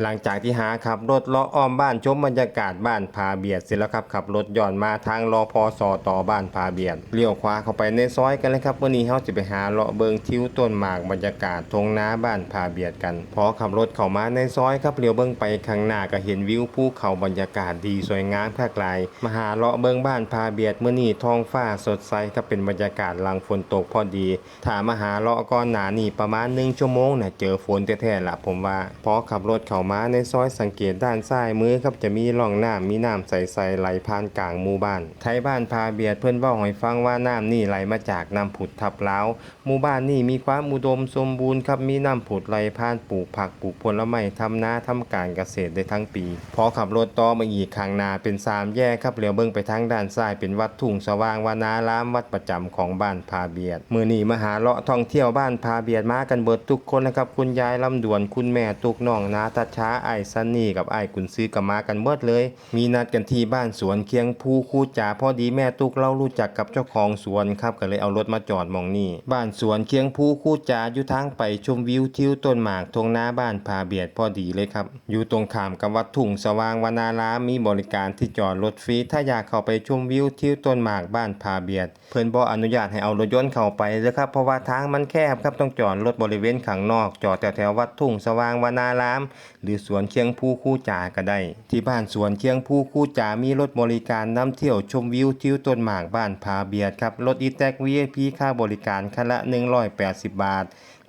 หลังจากที่หาขับรถเลาะอ้อมบ้านชมบรรยากาศบ้านพาเบียดเสร็จแล้วครับขับรถย้อนมาทางรอพอสอต่อบ้านพาเบียดเลี้ยวขวาเข้าไปในซอยกันเลยครับวันนี้เฮาจะไปหาเลาะเบิงทิวต้นหมากบรรยากาศทงนาบ้านพาเบียดกัน พอขับรถเข้ามาในซอยครับเลี้ยวเบิงไปข้างหน้าก็เห็นวิวภูเขาบรรยากาศดีสวยงามค่าไกลมาหาเลาะเบิงบ้านพาเบียดเมื่อนี้ท้องฟ้าสดใสครับเป็นบรรยากาศหลังฝนตกพอดีถ้ามาหาเลาะก่อนหนานี่ประมาณหนึ่งชั่วโมงน่ะเจอฝนแท้ๆละผมว่าพอขับรถเข้ามาในซอยสังเกตด้านซ้ายมือครับจะมีร่องน้ำมีน้ำใสๆไหลผ่านกลางหมู่บ้าน ไทยบ้านพาเบียดเพื่อนว่าให้ฟังว่าน้ำนี่ไหลมาจากน้ำผุดทับล้าวหมู่บ้านนี่มีความอุดมสมบูรณ์ครับมีน้ำผุดไหลผ่านปลูกผักปลูกผลไม้ทำนาทำการเกษตรได้ทั้งปี พอขับรถต่อมาอีกข้างนาเป็นสามแยกครับเลี้ยวเบิ่งไปทางด้านซ้ายเป็นวัดทุ่งสว่างวานารามวัดประจำของบ้านพาเบียดมือนี้มาหาเลาะท่องเที่ยวบ้านพาเบียดมากันเบิดทุกคนนะครับคุณยายลำดวนคุณแม่ตุกน้องนาตาช้าไอ้ซันนี่กับไอ้กุนซื้อกับมากันเบิดเลย มีนัดกันที่บ้านสวนเคียงภูคู่จ่าพอดีแม่ตุกเรารู้จักกับเจ้าของสวนครับก็เลยเอารถมาจอดมองนี่บ้านสวนเคียงภูคู่จ่าอยู่ทางไปชมวิวทิวต้นหมากทงหน้าบ้านพาเบียดพอดีเลยครับ อยู่ตรงข้ามกับวัดทุ่งสว่างวานารามมีบริการที่จอดรถฟรีถ้าอยากเข้าไปชมวิวทิวต้นหมากบ้านพาเบียด เพื่อนบออนุญาตให้เอารถยนต์เข้าไปเลยครับเพราะว่าทางมันแคบครับต้องจอดรถบริเวณข้างนอก จอดแถวๆวัดทุ่งสว่างวานารามหรือสวนเคียงภูคู่จ่าก็ได้ ที่บ้านสวนเคียงภูคู่จ่ามีรถบริการนำเที่ยวชมวิวทิวต้นหมากบ้านพาเบียดครับรถอีแท็ก VIP ค่าบริการคันละ 180 บาท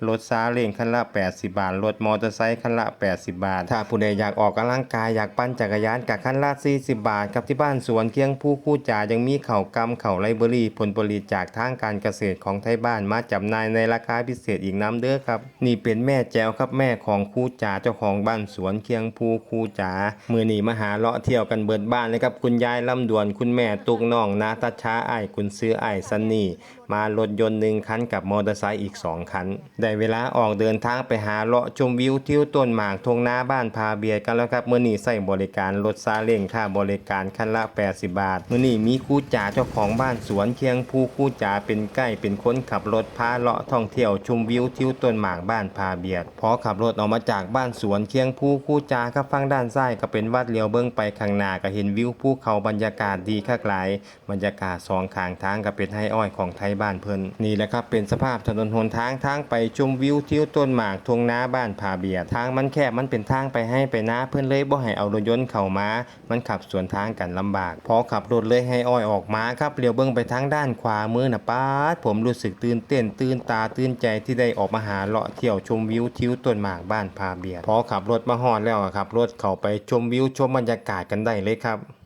รถซาเล้งคันละ 80 บาท รถมอเตอร์ไซค์คันละ 80 บาท ถ้าผู้ใดอยากออกกำลังกายอยากปั่นจักรยานกับคันละ 40 บาทครับที่บ้านสวนเคียงผู้คู่จ่ายังมีเข่ากำเข่าไรเบอรี่ผลผลิตจากทางการเกษตรของไทยบ้านมาจำหน่ายในราคาพิเศษอีกน้ำเด้อครับ นี่เป็นแม่แจวครับแม่ของคู่จ่าเจ้าของบ้านสวนเคียงผู้คู่จ่ามือหนีมาหาเลาะเที่ยวกันเบิดบ้านเลยครับคุณยายลำดวนคุณแม่ตุกน้องนาตาช้าไอ้คุณซื้อไอ้ซันนี่มารถยนต์หนึ่งคันกับมอเตอร์ไซค์อีก 2 คันได้เวลาออกเดินทางไปหาเลาะชมวิวทิวต้นหมากทงหน้าบ้านพาเบียดกันแล้วครับเมื่อนี้ใส่บริการรถซาเล้งค่าบริการคันละ 80 บาทเมื่อนี้มีคู่จ่าเจ้าของบ้านสวนเคียงผู้คู่จ่าเป็นใกล้เป็นคนขับรถพาเลาะท่องเที่ยวชมวิวทิวต้นหมากบ้านพาเบียดพอขับรถออกมาจากบ้านสวนเคียงผู้คู่จ่าครับฟังด้านซ้ายก็เป็นวัดเลียวเบิ้งไปข้างหน้าก็เห็นวิวภูเขาบรรยากาศดีคักหลายบรรยากาศสองข้างทางก็เป็นไฮอ้อยของไทยบ้านเพิ่นนี่แหละครับเป็นสภาพถนนหนทางทางไปชมวิวทิวต้นหมากทงน้าบ้านพาเบียทางมันแคบมันเป็นทางไปให้ไปนาเพื่อนเลยบ่ให้เอารถยนต์เข้ามา มันขับสวนทางกันลำบาก พอขับรถเลยให้อ้อยออกมาครับเลี้ยวเบิ้งไปทางด้านขวามือนะป้าดผมรู้สึกตื่นเต้นตื่นตาตื่นใจที่ได้ออกมาหาเลาะเที่ยวชมวิวทิวต้นหมากบ้านพาเบียพอขับรถมาฮอดแล้วครับรถเข้าไปชมวิวชมบรรยากาศกันได้เลยครับ